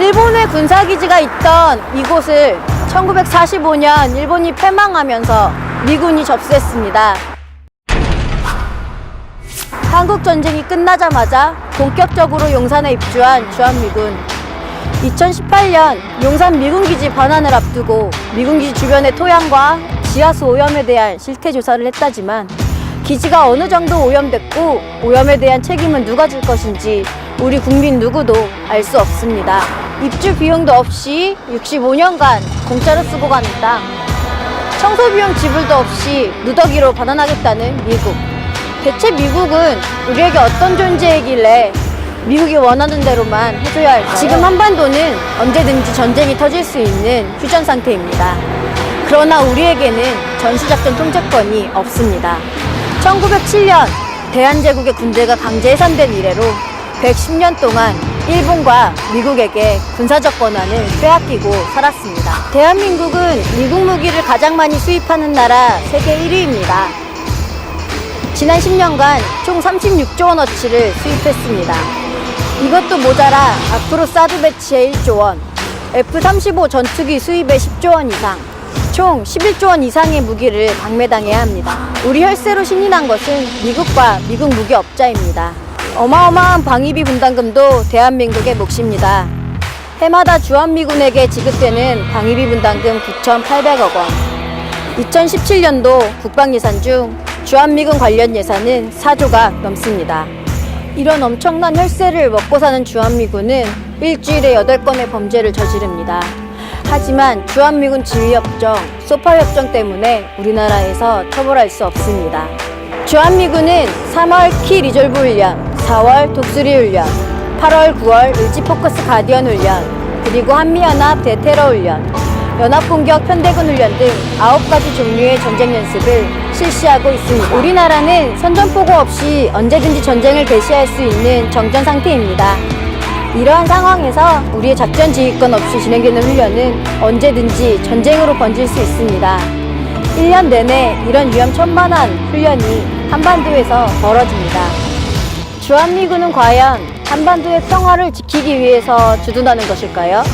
일본의 군사기지가 있던 이곳을 1945년 일본이 패망하면서 미군이 접수했습니다. 한국 전쟁이 끝나자마자 본격적으로 용산에 입주한 주한미군. 2018년 용산 미군기지 반환을 앞두고 미군기지 주변의 토양과 지하수 오염에 대한 실태 조사를 했다지만 기지가 어느 정도 오염됐고 오염에 대한 책임은 누가 질 것인지 우리 국민 누구도 알 수 없습니다. 입주 비용도 없이 65년간 공짜로 쓰고 가는 땅. 청소 비용 지불도 없이 누더기로 반환하겠다는 미국. 대체 미국은 우리에게 어떤 존재이길래 미국이 원하는 대로만 해줘야 할까요? 지금 한반도는 언제든지 전쟁이 터질 수 있는 휴전 상태입니다. 그러나 우리에게는 전시작전 통제권이 없습니다. 1907년 대한제국의 군대가 강제 해산된 이래로 110년 동안 일본과 미국에게 군사적 권한을 빼앗기고 살았습니다. 대한민국은 미국 무기를 가장 많이 수입하는 나라 세계 1위입니다. 지난 10년간 총 36조 원어치를 수입했습니다. 이것도 모자라 앞으로 사드 배치에 1조 원, F-35 전투기 수입에 10조 원 이상, 총 11조 원 이상의 무기를 방매당해야 합니다. 우리 혈세로 신이 난 것은 미국과 미국 무기 업자입니다. 어마어마한 방위비 분담금도 대한민국의 몫입니다. 해마다 주한미군에게 지급되는 방위비 분담금 9,800억 원. 2017년도 국방예산 중 주한미군 관련 예산은 4조가 넘습니다. 이런 엄청난 혈세를 먹고 사는 주한미군은 일주일에 8건의 범죄를 저지릅니다. 하지만 주한미군 지휘협정, 소파협정 때문에 우리나라에서 처벌할 수 없습니다. 주한미군은 3월 키 리졸브 훈련, 4월 독수리 훈련, 8월, 9월 을지포커스 가디언 훈련, 그리고 한미연합 대테러 훈련, 연합공격 편대군 훈련 등 9가지 종류의 전쟁 연습을 실시하고 있습니다. 우리나라는 선전포고 없이 언제든지 전쟁을 개시할 수 있는 정전 상태입니다. 이러한 상황에서 우리의 작전 지휘권 없이 진행되는 훈련은 언제든지 전쟁으로 번질 수 있습니다. 1년 내내 이런 위험 천만한 훈련이 한반도에서 벌어집니다. 주한미군은 과연 한반도의 평화를 지키기 위해서 주둔하는 것일까요?